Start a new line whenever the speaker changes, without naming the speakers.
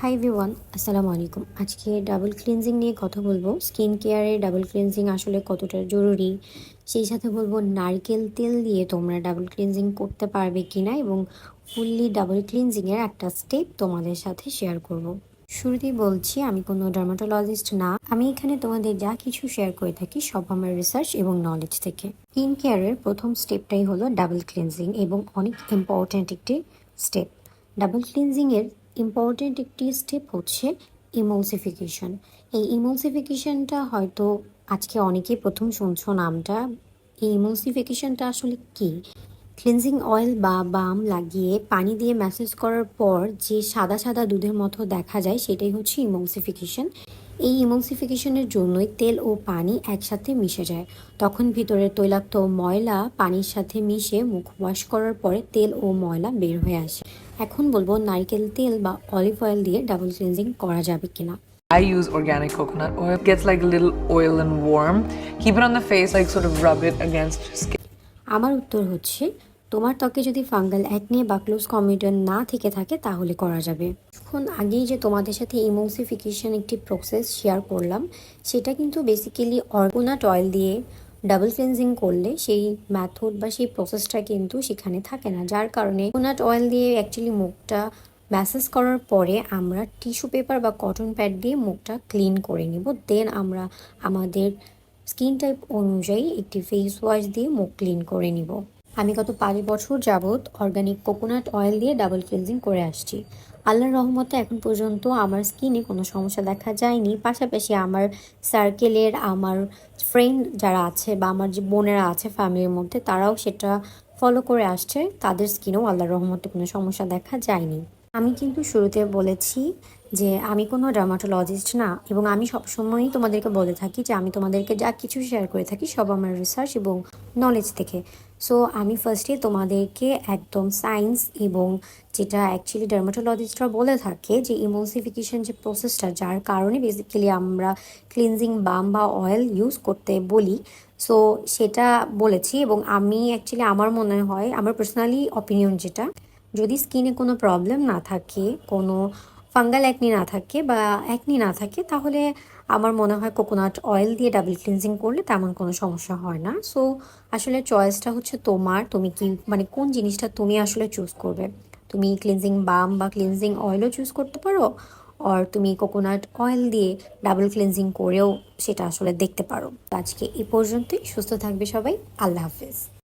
High V1 আসসালামু আলাইকুম। আজকে ডাবল ক্লিনজিং নিয়ে কথা বলব। স্কিন কেয়ারে ডাবল ক্লিনজিং আসলে কতটা জরুরি? সেই সাথে বলব, নারকেল তেল দিয়ে তোমরা ডাবল ক্লিনজিং করতে পারবে কি না এবং ফুললি ডাবল ক্লিনজিংয়ের একটা স্টেপ তোমাদের সাথে শেয়ার করব। শুরুতেই বলছি, আমি কোনো ডার্মাটোলজিস্ট না। আমি এখানে তোমাদের যা কিছু শেয়ার করে থাকি সব আমার রিসার্চ এবং নলেজ থেকে। স্কিন কেয়ারের প্রথম স্টেপটাই হলো ডাবল ক্লিনজিং এবং অনেক ইম্পর্ট্যান্ট একটি স্টেপ ডাবল ক্লিনজিংয়ের ইম্পর্ট্যান্ট একটি স্টেপ হচ্ছে ইমলসিফিকেশন এই ইমলসিফিকেশনটা হয়তো আজকে অনেকে প্রথম শুনছো নামটা। এই ইমলসিফিকেশনটা আসলে কি? ক্লিনজিং অয়েল বা বাম লাগিয়ে পানি দিয়ে ম্যাসেজ করার পর যে সাদা সাদা দুধের মতো দেখা যায়, সেটাই হচ্ছে ইমোলসিফিকেশন এই ইমোলসিফিকেশনের জন্যই তেল ও পানি একসাথে মিশে যায় তখন ভিতরে তৈলাক্ত ময়লা পানির সাথে মিশে মুখ ওয়াশ করার পরে তেল ও ময়লা বের হয়ে আসে এখন বলব নারকেল তেল বা অলিভ অয়েল দিয়ে ডাবল ক্লিনজিং করা যাবে কিনা
I use organic coconut oil. It Gets like a little oil and warm. Keep it on the face, like sort of rub it against skin.
আমার উত্তর হচ্ছে তোমার ত্বকে যদি ফাঙ্গাল অ্যাকনে বা ক্লোজ কমিডন না থেকে থাকে, তাহলে করা যাবে। এখন আগেই যে তোমাদের সাথে ইমোসিফিকেশন একটি প্রসেস শেয়ার করলাম, সেটা কিন্তু বেসিক্যালি অর্গোনাট অয়েল দিয়ে ডাবল ক্লিনজিং করলে সেই ম্যাথড বা সেই প্রসেসটা কিন্তু সেখানে থাকে না। যার কারণে কোনাট অয়েল দিয়ে অ্যাকচুয়ালি মুখটা ম্যাসেজ করার পরে আমরা টিস্যু পেপার বা কটন প্যাড দিয়ে মুখটা ক্লিন করে নিব। দেন আমরা আমাদের স্কিন টাইপ অনুযায়ী একটি ফেস ওয়াশ দিয়ে মুখ ক্লিন করে নিব। আমি গত পাঁচ বছর যাবৎ অর্গানিক কোকোনাট অয়েল দিয়ে ডাবল ক্লিনজিং করে আসছি। আল্লাহর রহমতে এখন পর্যন্ত আমার স্কিনে কোনো সমস্যা দেখা যায়নি। পাশাপাশি আমার সার্কেলের আমার ফ্রেন্ড যারা আছে বা আমার যে বোনেরা আছে ফ্যামিলির মধ্যে, তারাও সেটা ফলো করে আসছে। তাদের স্কিনেও আল্লাহর রহমতে কোনো সমস্যা দেখা যায়নি। আমি কিন্তু শুরুতে বলেছি যে আমি কোনো ডার্মাটোলজিস্ট না এবং আমি সবসময়ই তোমাদেরকে বলে থাকি যে আমি তোমাদেরকে যা কিছু শেয়ার করে থাকি সব আমার রিসার্চ এবং নলেজ থেকে। সো আমি ফার্স্টে তোমাদেরকে একদম সায়েন্স এবং যেটা অ্যাকচুয়ালি ডার্মাটোলজিস্টরা বলে থাকে যে ইমোসিফিকেশন যে প্রসেসটা যার কারণে বেসিক্যালি আমরা ক্লিনজিং বাম বা অয়েল ইউজ করতে বলি। সো সেটা বলেছি এবং আমি অ্যাকচুয়ালি আমার মনে হয়, আমার পার্সোনালি অপিনিয়ন যেটা, যদি স্কিনে কোনো প্রবলেম না থাকে, কোনো ফাঙ্গাল অ্যাকনি না থাকে বা অ্যাকনি না থাকে, তাহলে আমার মনে হয় কোকোনাট অয়েল দিয়ে ডাবল ক্লিনজিং করলে তেমন কোনো সমস্যা হয় না। সো আসলে চয়েসটা হচ্ছে তোমার, তুমি কি মানে কোন জিনিসটা তুমি আসলে চুজ করবে? তুমি ক্লিনজিং বাম বা ক্লিনজিং অয়েলও চুজ করতে পারো আর তুমি কোকোনাট অয়েল দিয়ে ডাবল ক্লিনজিং করেও সেটা আসলে দেখতে পারো। আজকে এই পর্যন্তই, সুস্থ থাকবে সবাই, আল্লাহ হাফিজ।